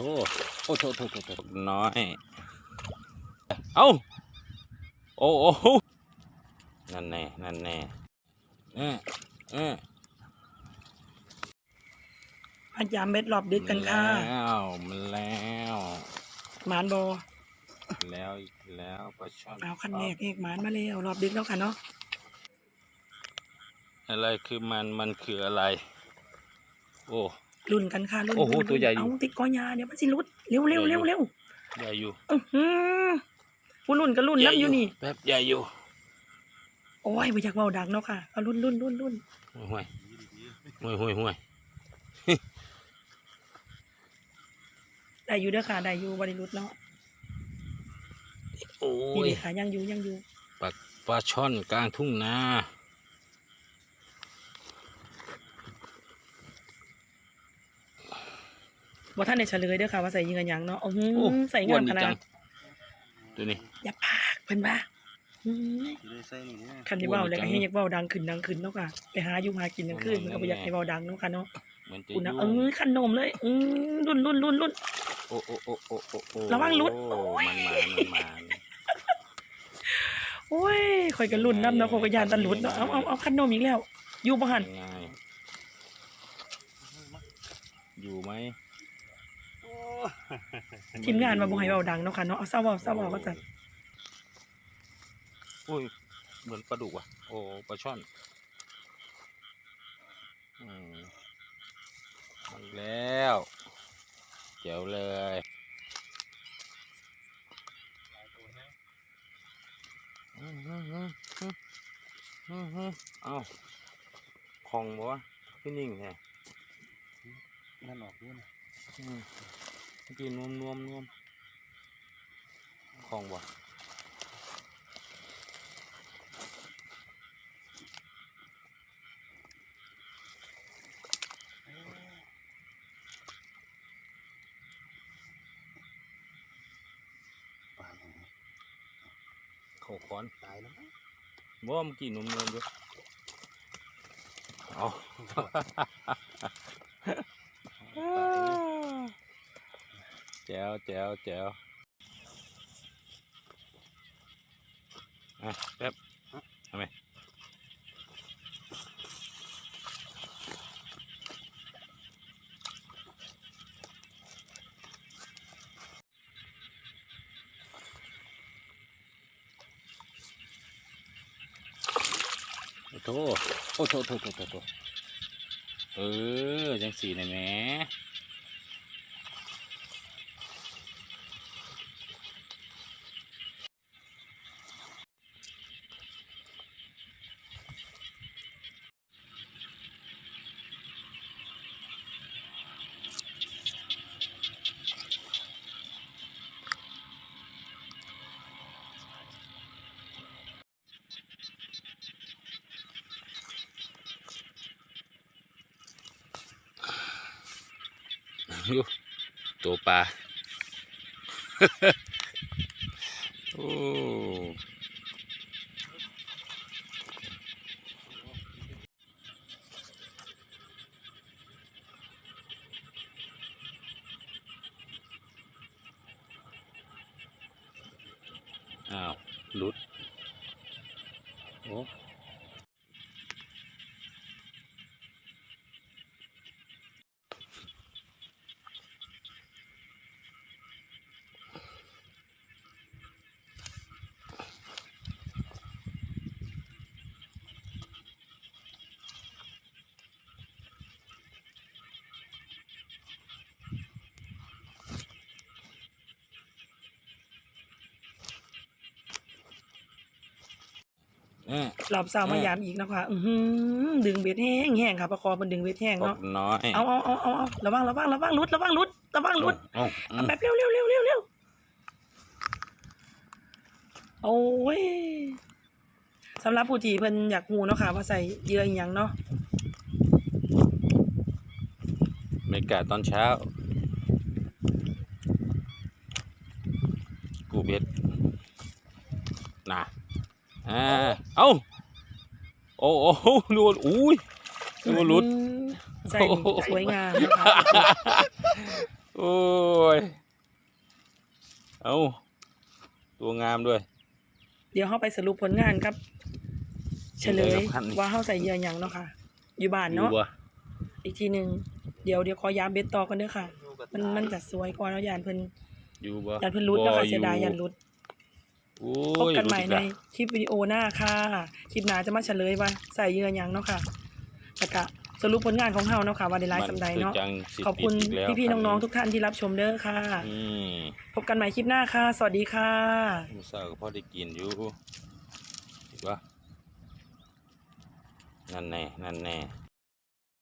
โอ้โถโถโถโถน้อย เอ้า โอ้โอ้โหนั่นแน่ นั่นแน่เออเออพยายาเม็ดรอบดึกกันค่ะแล้วมันแล้วหมานบอแล้วอีกแล้วปลาช่อนเอาคันแรกเอกหมานมาแล้วรอบดึกแล้วค่ะเนาะอะไรคือมันมันคืออะไร โอ้ รุ่นกันค่ะรุ่นโอ้โหรุ่นตัวใหญ่อยู่ เอาติดกอยาเดี๋ยวมันสิรุดเร็วเร็วใหญ่เร็อยู่วเร็วใหญ่อยู่อื้อหือผู้รุ่นก็รุ่นน้ำอยู่นี่ แป๊บใหญ่อยู่โอ้ยไม่อยากเบาดังเนาะค่ะเอารุ่นรุ่นรุ่นรุ่นห่วยห่วยห่วยห่วยได้อยู่เด้อค่ะได้อยู่บริรุดเนาะโอ้นี่ยเลยค่ะยังอยู่ยังอยู่ปลาปลาช่อนกลางทุ่งนา ว่าท่านในเฉลยเด้อค่ะว่าใส่ยิงกันยังเนาะโอ้โหใส่งามขนาดตัวนี้ อย่าปากเพิ่นว่าอื้อคันที่เบาแล้วก็ให้อยากเบาดังขึ้นดังขึ้นเนาะค่ะไปหาอยู่หากินกลางคืนมันก็บ่อยากให้เบาดังเนาะค่ะเนาะเหมือนจะคุณนะยุ่เองอขนมเลยอือรุ่นรุ่นรุ่นรุ่น โอ้โอ้โอ้โอ้โอ้โอ้ระวังหลุดโอ้มันมามันมา โอ้ยข่อยกันรุ่นน้ำเนาะข่อยก็ยานตันหลุดเนาะเอาเอาเอาขนมอีกแล้วอยู่บ่หันง่ายอยู่ไหม ทีมงานมาบ่ให้เบาดังเนาะค่ะเนาะเอาเศร้าเบาเศร้าเบาก็จะอุ้ยเหมือนปลาดุกอะ โอ้ปลาช่อนอืมมาอีกแล้วเจ๋วเลยอืมอืมอืมอืมอืมอืมเอ้าคลองบ่วะพี่นิ่งแท้นั่นออกด้วยนะอืม เมื่อกี้นวมนวมนวมคลองบ่ปลาอย่างนี้เขาค้อนตายแล้วมั้งบ่เมื่อกี้นวมนวมอยู่เอา แจ๋วแจ๋วอะแป๊บทำไมโอ้โถโอ้โถโถโถโถโถเออจังสีนะแม่ อยู่ตัวปลาโอ้อ้าวหลุดโอ้ เออ รอบเศร้ามายามอีกเนาะค่ะอือหือดึงเบ็ดแห้งแห้งค่ะประคอมันดึงเบ็ดแห้งกบเนาะน้อยเอาเอาเอาเอาเอาระวังระวังระวังหลุดระวังหลุดระวังหลุดเอาเอาเอาแบบเร็วเร็วเร็วเร็วเร็วโอ้ยสำหรับผู้ที่เพิ่นอยากฮู้เนาะค่ะว่าใส่เหยื่ออีหยังเนาะบรรยากาศตอนเช้า กูเบ็ดน่ะ อ่า เอ้า โอ้โอ้ดูอุ้ยดูหลุดใส่นี่สวยงามนะคะโอ้ย เอ้า ตัวงามด้วย เดี๋ยวเฮาไปสรุปผลงานครับ เฉลยว่าเฮาใส่เยื่อหยังเนาะค่ะ อยู่บ้านเนาะ อีกทีหนึ่งเดี๋ยวเดี๋ยวขอยามเบ็ดต่อกันเด้อค่ะ มันมันจะสวยกว่าเนาะยานเพิ่นอยู่บ่ยานเพิ่นรุดเนาะค่ะเสียดายยานรุด โอ้พบยกันใหม่รู้ในสึกคลิปวิดีโอหน้าค่ะ คลิปหน้าจะมาเฉลยว่าใส่เหยื่อหยังเนาะค่ะแล้วก็สรุปผลงานของเฮาเนาะค่ะว่าได้หลายสำใดเนาะ มัคือจังสิขอบคุณติดกแล้วพี่ๆน้องๆทุกท่านที่รับชมเด้อค่ะ อืมพบกันใหม่คลิปหน้าค่ะ สวัสดีค่ะ มื้อเช้าก็พอได้กินอยู่เห็นบ่นั่นแน่นั่นแน่